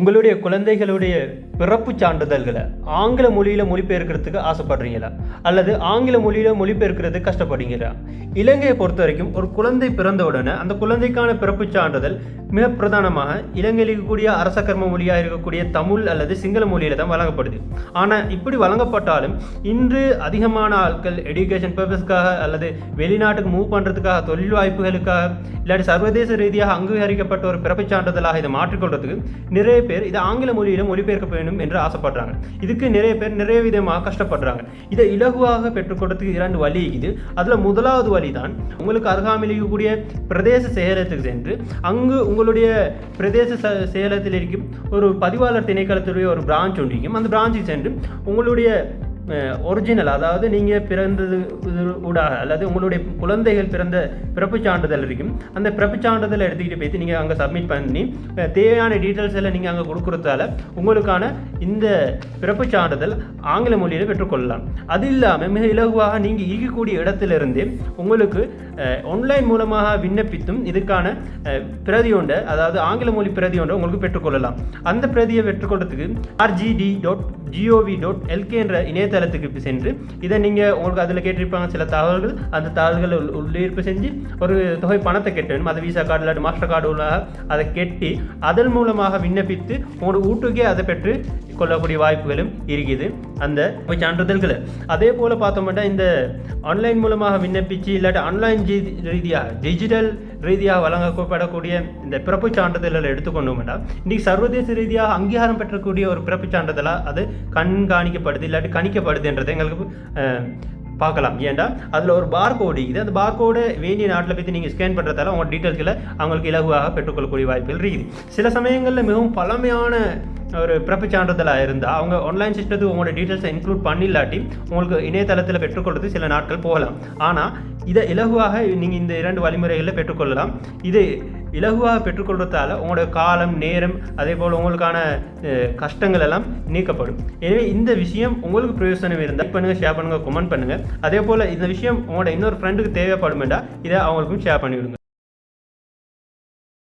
உங்களுடைய குழந்தைகளுடைய பிறப்பு சான்றிதழ்களை ஆங்கில மொழியில் மொழிபெயர்க்கிறதுக்கு ஆசைப்படுறீங்களா? அல்லது ஆங்கில மொழியில் மொழிபெயர்க்கிறது கஷ்டப்படுறீங்களா? இலங்கையை பொறுத்த வரைக்கும் ஒரு குழந்தை பிறந்த உடனே அந்த குழந்தைக்கான பிறப்பு சான்றிதழ் மிக பிரதானமாக இலங்கையில் இருக்கக்கூடிய அரச கர்ம மொழியாக இருக்கக்கூடிய தமிழ் அல்லது சிங்கள மொழியில் தான் வழங்கப்படுது. ஆனால் இப்படி வழங்கப்பட்டாலும் இன்று அதிகமான ஆட்கள் எடுகேஷன் பர்பஸ்க்காக அல்லது வெளிநாட்டுக்கு மூவ் பண்ணுறதுக்காக தொழில் வாய்ப்புகளுக்காக இல்லாட்டி சர்வதேச ரீதியாக அங்கீகரிக்கப்பட்ட ஒரு பிறப்புச் சான்றிதழாக இதை மாற்றிக்கொள்றதுக்கு நிறைய பேர் இதை ஆங்கில மொழியிலும் மொழிபெயர்க்க வேண்டும் என்று ஆசைப்படுறாங்க. இதுக்கு நிறைய பேர் நிறைய விதமாக கஷ்டப்படுறாங்க. இதை இலகுவாக பெற்றுக்கொள்றதுக்கு இரண்டு வழி இருக்குது அதில் முதலாவது வழி தான் உங்களுக்கு அருகாமையில் இருக்கக்கூடிய பிரதேச செயலகத்துக்கு சென்று அங்கு உங்களுடைய பிரதேச ச- செயலகத்தில் இருக்கும் ஒரு பதிவாளர் திணைக்களத்துடைய ஒரு பிரான்ச் ஒன்று இருக்கும். அந்த பிரான்ச்சுக்கு சென்று உங்களுடைய ஒரிஜினல் அதாவது நீங்கள் பிறந்தது ஊடாக அல்லது உங்களுடைய குழந்தைகள் பிறந்த பிறப்புச் சான்றிதழ் இருக்கும் அந்த பிறப்பு சான்றிதழை எடுத்துக்கிட்டு போயிட்டு நீங்கள் அங்கே சப்மிட் பண்ணி தேவையான டீட்டெயில்ஸ் எல்லாம் நீங்கள் அங்கே கொடுக்குறதால உங்களுக்கான இந்த பிறப்புச் சான்றிதழ் ஆங்கில மொழியில் பெற்றுக்கொள்ளலாம். அது இல்லாமல் மிக இலகுவாக நீங்கள் இருக்கக்கூடிய இடத்திலிருந்தே உங்களுக்கு ஆன்லைன் மூலமாக விண்ணப்பித்தும் இதுக்கான பிரதி ஒன்றை அதாவது ஆங்கில மொழி பிரதி ஒன்றை உங்களுக்கு பெற்றுக்கொள்ளலாம். அந்த பிரதியை பெற்றுக்கொள்றதுக்கு RGD dot GOV dot LK என்ற இணையதளத்துக்கு சென்று இதை நீங்கள் உங்களுக்கு அதில் கேட்டிருப்பாங்க சில தகவல்கள். அந்த தகவல்களை உள்ளீர்ப்பு செஞ்சு ஒரு தொகை பணத்தை கட்டணும் அது விசா கார்டு இல்லாட்டி மாஸ்டர் கார்டு உள்ளாக அதை கெட்டி அதன் மூலமாக விண்ணப்பித்து உங்களோட வீட்டுக்கே அதை பெற்று கொள்ளக்கூடிய வாய்ப்புகளும் இருக்குது. அந்த சான்றிதழ்களை. அதே போல் பார்த்தோம்னா இந்த ஆன்லைன் மூலமாக விண்ணப்பிச்சு இல்லாட்டி ஆன்லைன் ரீதியாக டிஜிட்டல் ரீதியாக வழங்கப்படக்கூடிய இந்த பிறப்பு சான்றிதழ்களை எடுத்துக்கொண்டோம்னா இன்றைக்கி சர்வதேச ரீதியாக அங்கீகாரம் பெற்றக்கூடிய ஒரு பிறப்பு சான்றிதழாக அது கண்காணிக்கப்படுது இல்லாட்டி கணிக்கப்படுதுன்றது எங்களுக்கு பார்க்கலாம். ஏன்டா? அதில் ஒரு பார் கோடு அந்த பார்கோடை வேண்டிய நாட்டில் பற்றி நீங்கள் ஸ்கேன் பண்ணுறதால உங்கள் டீட்டெயில்ஸ்களை அவங்களுக்கு இலகுவாக பெற்றுக்கொள்ளக்கூடிய வாய்ப்புகள் இருக்குது. சில சமயங்களில் மிகவும் பழமையான ஒரு பிறப்பு சான்றிதழாக இருந்தால் அவங்க ஆன்லைன் சிஸ்டத்துக்கு உங்களோட டீட்டெயில்ஸை இன்க்ளூட் பண்ணில்லாட்டி உங்களுக்கு இணையதளத்தில் பெற்றுக்கொள்வது சில நாட்கள் போகலாம். ஆனால் இதை இலகுவாக நீங்கள் இந்த இரண்டு வழிமுறைகளில் பெற்றுக்கொள்ளலாம். இது இலகுவாக பெற்றுக்கொள்றதால உங்களோட காலம் நேரம் அதே போல் உங்களுக்கான கஷ்டங்கள் எல்லாம் நீக்கப்படும். எனவே இந்த விஷயம் உங்களுக்கு பிரயோசனம் இருந்தால் பண்ணுங்கள் ஷேர் பண்ணுங்கள் கமெண்ட் பண்ணுங்கள் அதே போல் இந்த விஷயம் உங்களோட இன்னொரு ஃப்ரெண்டுக்கு தேவைப்படுமெண்டா இதை அவங்களுக்கும் ஷேர் பண்ணிவிடுங்க.